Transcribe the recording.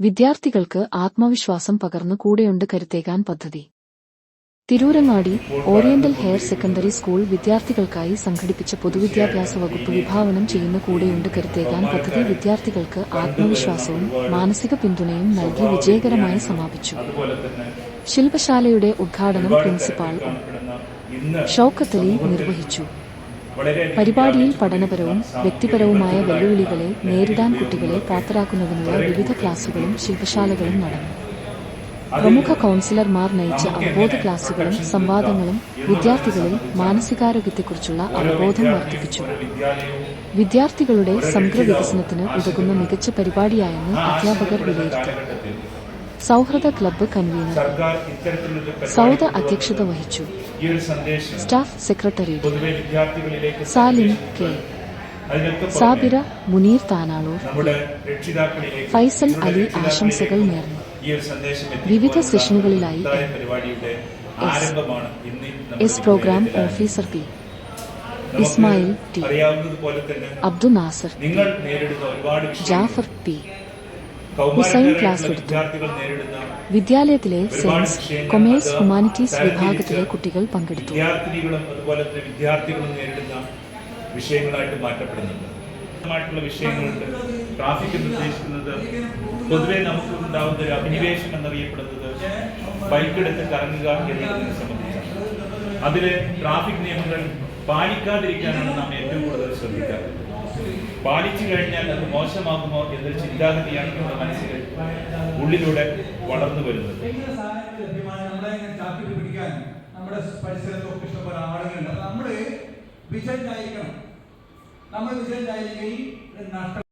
വിദ്യാർത്ഥികൾക്ക് ആത്മവിശ്വാസം പകർന്നു കൂടെയുണ്ട് കരുത്തേകാൻ പദ്ധതി. Tirurangadi oriental higher secondary school വിദ്യാർത്ഥികൾക്കായി സംഘടിപ്പിച്ച പൊതുവിദ്യാഭ്യാസ വകുപ്പ് വിഭാവനം ചെയ്യുന്ന കൂടെയുണ്ട് കരുത്തേകാൻ പദ്ധതി വിദ്യാർത്ഥികൾക്ക് ആത്മവിശ്വാസവും മാനസിക പിന്തുണയും നൽകി വിജയകരമായി സമാപിച്ചു. ശില്പശാലയുടെ ഉദ്ഘാടനം പ്രിൻസിപ്പാൾ ഷൌക്കത്തലി നിർവഹിച്ചു. പരിപാടിയിൽ പഠനപരവും വ്യക്തിപരവുമായ വെല്ലുവിളികളെ നേരിടാൻ കുട്ടികളെ പ്രാപ്തരാക്കുന്നതിനുള്ള വിവിധ ക്ലാസുകളും ശില്പശാലകളും നടന്നു. പ്രമുഖ കൌൺസിലർമാർ നയിച്ച അവബോധ ക്ലാസുകളും സംവാദങ്ങളും വിദ്യാർത്ഥികളിൽ മാനസികാരോഗ്യത്തെക്കുറിച്ചുള്ള അവബോധം വർദ്ധിപ്പിച്ചു. വിദ്യാർത്ഥികളുടെ സമഗ്ര വികസനത്തിന് ഉതകുന്ന മികച്ച പരിപാടിയായെന്ന് അധ്യാപകർ വിലയിരുത്തി. സൗഹൃദ ക്ലബ്ബ് കൺവീനർ. സൗദ അധ്യക്ഷത വഹിച്ചു. Staff secretary Salim K. Sabira Muneer Tanalur. Faisal Ali ആശംസകൾ നേർന്നു. വിവിധ സെഷനുകളിലായി S program officer P. Ismail T. Abdul Nasar Jafar P. കൗമാരക്കാരായിട്ടുള്ള class എടുത്തു. വിദ്യാലയത്തിലെ സയൻസ് കൊമേഴ്സ് ഹ്യൂമാനിറ്റീസ് വിഭാഗത്തിലെ കുട്ടികൾ പങ്കെടുത്തു. അതുപോലെ തന്നെ വിദ്യാർത്ഥികളും നേരിടുന്ന വിഷയങ്ങളായിട്ട് മാറ്റപ്പെടുന്നുണ്ട്. മായിട്ടുള്ള വിഷയങ്ങളുണ്ട്. ട്രാഫിക് എന്ന് ഉദ്ദേശിക്കുന്നത് പൊതുവെ നമുക്ക് ഉണ്ടാകുന്ന ഒരു അഭിനിവേശം എന്നറിയപ്പെടുന്നത് ബൈക്ക് എടുത്ത് കറങ്ങുക എന്നതിനെ സംബന്ധിച്ചാണ്. അതിൽ ട്രാഫിക് നിയമങ്ങൾ പാലിക്കാതിരിക്കാനാണ് നാം ഏറ്റവും കൂടുതൽ ശ്രദ്ധിക്കാറ് പാലിച്ചു കഴിഞ്ഞാൽ അത് മോശമാകുമോ എന്നൊരു ചിന്താഗതിയാണ് നമ്മുടെ മനസ്സിൽ ഉള്ളിലൂടെ വളർന്നു വരുന്നത്. നമ്മുടെ പരിസരത്തൊക്കെ ഇഷ്ടംപോലെ ആളുകളുണ്ട്. നമ്മൾ നമ്മൾ വിജയിച്ചായിരിക്കണം നമ്മൾ വിജയിച്ചായിരിക്കും നഷ്ടം